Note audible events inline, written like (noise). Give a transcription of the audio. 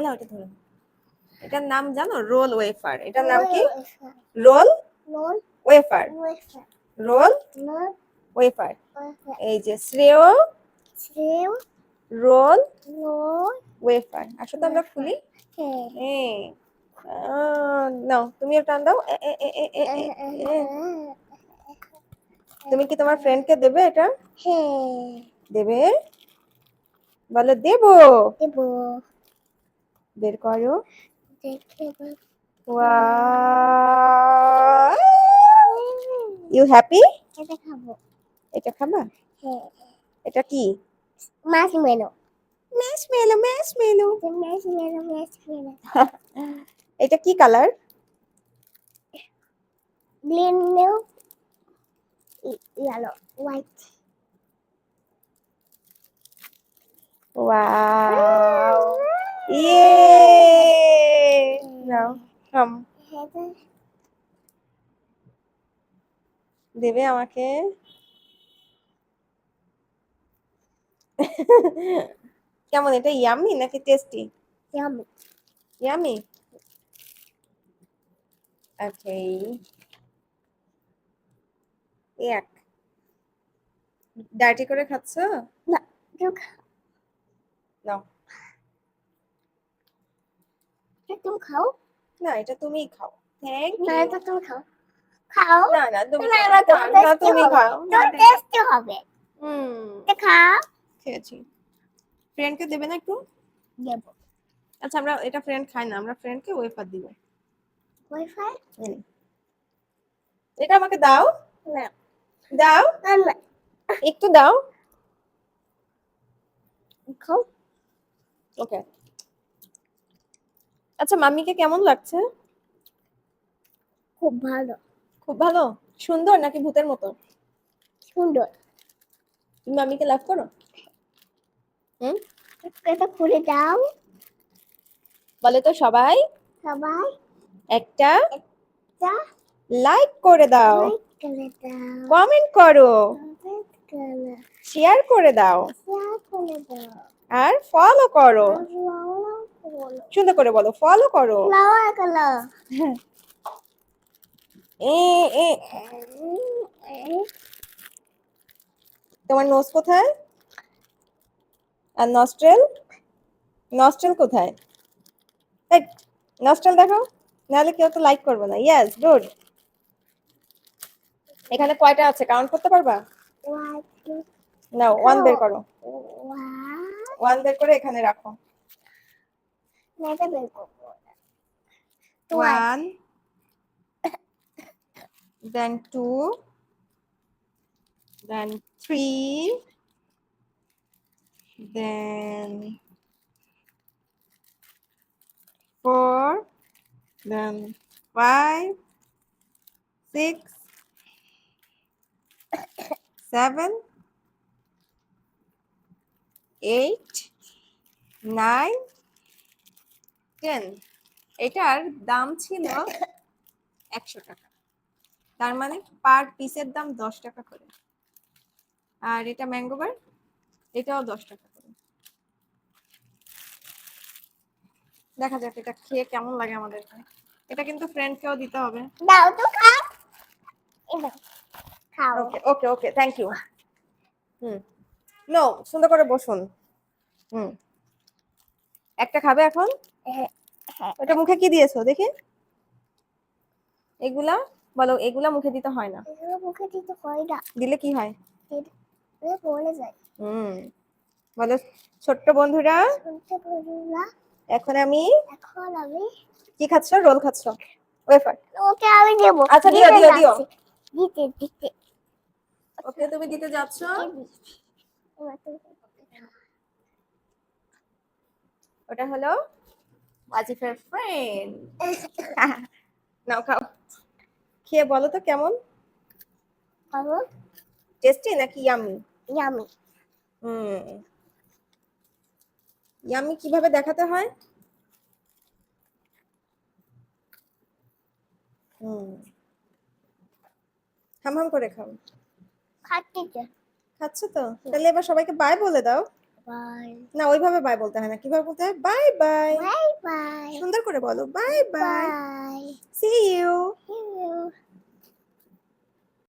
আল্লাহ ওটা ধরো। এটার নাম জানো? Roll wafer. এটার নাম কি? Roll wafer. Roll wafer. এই যে শ্রেয় সেম রোল ওয়েফার। আসো তো আমরা খুলি। হ্যাঁ নাও তুমি টান দাও। তুমি কি তোমার ফ্রেন্ডকে দেবে এটা? হ্যাঁ। দেবে? বলে দেবো। দেব। বের করো। দেখতে ইউ হ্যাপি এটা খাব। এটা খাবা? হ্যাঁ। এটা কি? মাছ মেলো। ম্যাশ মেলো ম্যাশ মেলো। মাছ মেলো মাছ মেলো। (laughs) এটা কি কালার গ্রিন নেও ইয়েলো হোয়াইট ওয়াও ইয়ে নাও হাম দেবে আমাকে কেমন এটা ইয়ামি নাকি টেস্টি ইয়ামি ইয়ামি ওকে এক ডায়েটি করে খাচ্ছ? নাও তুমি খাও? না এটা তুমিই খাও। থ্যাংক না এটা তুমি খাও। খাও? না না তুমি না, তো তুমি খাও। তো টেস্টি হবে। হুম। এটা খাও। খেয়েছি। ফ্রেন্ডকে দেবে না একটু? দেব। আচ্ছা আমরা এটা ফ্রেন্ড খাই না আমরা ফ্রেন্ডকে ওয়েফার দিব। নে। এটা আমাকে দাও। না। দাও। না একটু দাও। খাও। ওকে আচ্ছা মাম্মিকে কেমন লাগছে? খুব ভালো। খুব ভালো? সুন্দর নাকি ভূতের মতো? সুন্দর। তুমি মাম্মিকে লাভ করো? হুম? এটা খুলে দাও। বলে তো সবাই। সবাই। একটা যা লাইক করে দাও। কমেন্ট করো শেয়ার করে। দাও। শেয়ার করে দাও। আর ফলো করো। সুন্দর করে বলো ফলো করো। ফ্লাওয়ার করো এ এ তোমার নোজ কোথায়? আর নস্ট্রেল নস্ট্রেল কোথায়? নস্ট্রেল দেখো নাহলে কেউ তো লাইক করবে না। ইয়েস গুড এখানে কয়টা আছে? কাউন্ট করতে পারবা? না ওয়ান বের করো। ওয়ান বের করে এখানে রাখো। এটা বের করবো one then two then three then four then five six seven eight nine Ten এটার দাম ছিল একশো টাকা। তার মানে পার পিসের দাম দশ টাকা করে। আর এটা ম্যাঙ্গোবার এটাও দশ টাকা করে। দেখা যাক এটা খেয়ে কেমন লাগে আমাদেরকে। এটা কিন্তু ফ্রেন্ডকেও দিতে হবে। দাও তো খাও। খাও। Okay okay okay thank you hmm. No সুন্দর করে বসুন। হুম। একটা খাবে এখন? হ্যাঁ, হ্যাঁ। ওটা মুখে কি দিয়েছ? দেখি। এগুলা? বলো এগুলা মুখে দিতে হয় না। মুখে দিতে হয় না। দিলে কি হয়? পড়ে যায়। হুম। বলো ছোট্ট বন্ধুরা। এখন আমি এখন আমি কি খাচ্ছ? রোল খাচ্ছ? ওয়েফার। ওকে আমি দেবো। আচ্ছা, দিও, দিও, দিও। দিতে দিতে। ওকে তুমি দিতে যাচ্ছ এবার তুমি ওটা হলো ওয়াজিফের ফ্রেন্ড (laughs) নাও খাও। খেয়ে বলো তো কেমন? খাব। টেস্টি নাকি ইয়ামি ইয়ামি হুম। ইয়ামি কীভাবে দেখাতে হয়? হুম। হাম হাম করে খাও। খাচ্ছি তো খাচ্ছ তো? তাহলে এবার সবাইকে বাই বলে দাও। বাই না ওইভাবে বাই বলতে হয় না। কীভাবে বলতে হয়? বাই বাই বাই বাই সুন্দর করে বলো। Bye bye C you